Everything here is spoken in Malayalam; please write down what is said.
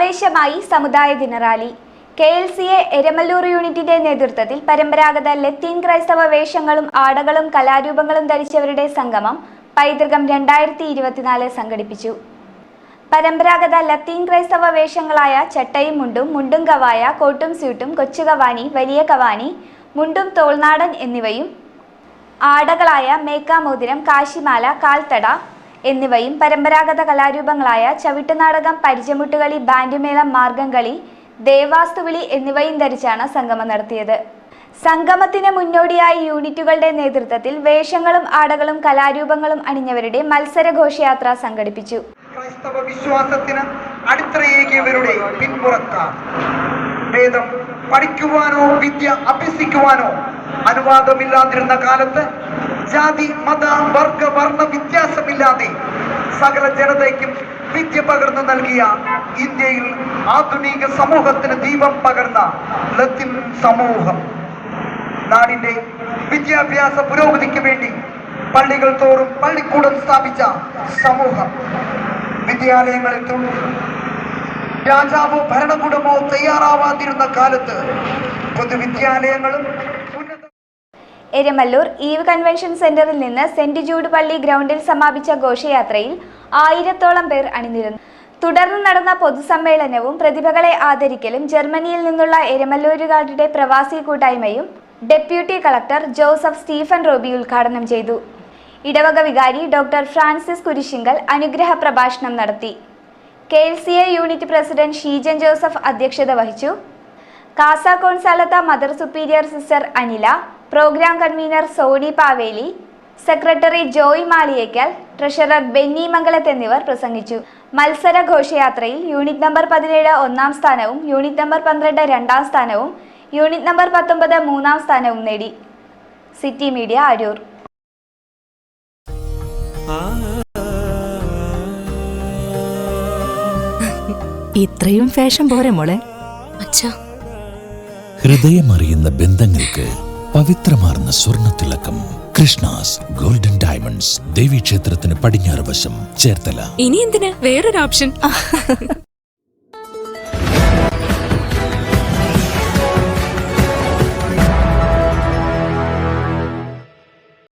ആവേശമായി സമുദായ ദിനറാലി. K L C A Eramalloor യൂണിറ്റിന്റെ നേതൃത്വത്തിൽ പരമ്പരാഗത ലത്തീൻ ക്രൈസ്തവ വേഷങ്ങളും ആടകളും കലാരൂപങ്ങളും ധരിച്ചവരുടെ സംഗമം പൈതൃകം രണ്ടായിരത്തി ഇരുപത്തിനാല് സംഘടിപ്പിച്ചു. പരമ്പരാഗത ലത്തീൻ ക്രൈസ്തവ വേഷങ്ങളായ ചട്ടയും മുണ്ടും മുണ്ടും കവായ കോട്ടും സ്യൂട്ടും കൊച്ചുകവാനി വലിയ കവാനി മുണ്ടും തോൾനാടൻ എന്നിവയും ആടകളായ മേക്കാമോതിരം കാശിമാല കാൽത്തട എന്നിവയും പരമ്പരാഗത കലാരൂപങ്ങളായ ചവിട്ടുനാടകം പരിചമുട്ടുകളി ബാൻഡുമേളം മാർഗംകളി ദേവാസ്തുവിളി എന്നിവയും ധരിച്ചാണ് സംഗമം നടത്തിയത്. സംഗമത്തിന് മുന്നോടിയായി യൂണിറ്റുകളുടെ നേതൃത്വത്തിൽ വേഷങ്ങളും ആടകളും കലാരൂപങ്ങളും അണിഞ്ഞവരുടെ മത്സരഘോഷയാത്ര സംഘടിപ്പിച്ചു. ക്രൈസ്തവ വിശ്വാസത്തിന് അടിത്തറയേകിയവരുടെ പിന്മുറക്കാർ വേദം പഠിക്കുവാനോ വിദ്യ അഭ്യസിക്കുവാനോ അനുവാദമില്ലാതിരുന്ന കാലത്ത് ജാതി മത വർഗ വർണ വ്യത്യാസമില്ലാതെ സകല ജനതയ്ക്കും വിദ്യ പകർന്നു നൽകിയ ഇന്ത്യയിൽ ആധുനിക സമൂഹത്തിന് ദീപം പകർന്ന ലത്തിൻ സമൂഹം. നാടിന്റെ വിദ്യാഭ്യാസ പുരോഗതിക്ക് വേണ്ടി പള്ളികൾ തോറും പള്ളിക്കൂടം സ്ഥാപിച്ച സമൂഹം. വിദ്യാലയങ്ങളിൽ രാജാവോ ഭരണകൂടമോ തയ്യാറാവാതിരുന്ന കാലത്ത് പൊതുവിദ്യാലയങ്ങളും എരമല്ലൂർ ഈവ് കൺവെൻഷൻ സെന്ററിൽ നിന്ന് സെന്റ് ജൂഡ് പള്ളി ഗ്രൗണ്ടിൽ സമാപിച്ച ഘോഷയാത്രയിൽ ആയിരത്തോളം പേർ അണിനിരുന്നു. തുടർന്ന് നടന്ന പൊതുസമ്മേളനവും പ്രതിഭകളെ ആദരിക്കലും ജർമ്മനിയിൽ നിന്നുള്ള എരമല്ലൂരുകാരുടെ പ്രവാസി കൂട്ടായ്മയും deputy collector Joseph Stephen Roby ഉദ്ഘാടനം ചെയ്തു. ഇടവക വികാരി ഡോക്ടർ ഫ്രാൻസിസ് കുരിശിങ്കൽ അനുഗ്രഹ പ്രഭാഷണം നടത്തി. K L C A unit president Sheejan Joseph അധ്യക്ഷത വഹിച്ചു. Casa Consolata mother superior sister Anila programme convener Sony Paveli secretary Joy Maliyekkal treasurer Benny Mangalath എന്നിവർ പ്രസംഗിച്ചു. മത്സര ഘോഷയാത്രയിൽ യൂണിറ്റ് നമ്പർ പതിനേഴ് ഒന്നാം സ്ഥാനവും യൂണിറ്റ് നമ്പർ പന്ത്രണ്ട് രണ്ടാം സ്ഥാനവും യൂണിറ്റ് നമ്പർ പത്തൊമ്പത് മൂന്നാം സ്ഥാനവും നേടി. City media Aroor. ഇത്രയും ഫാഷൻ പോരെ മോളെ? അച്ഛാ. ഹൃദയമറിയുന്ന ബന്ധങ്ങൾക്ക് പവിത്രമാർന്ന സ്വർണത്തിളക്കം കൃഷ്ണാസ് ഗോൾഡൻ ഡയമണ്ട്സ് ദേവീക്ഷേത്രത്തിന് പടിഞ്ഞാറ് വശം. ചേർത്തല. ഇനി എന്തിന്? വേറൊരു ഓപ്ഷൻ.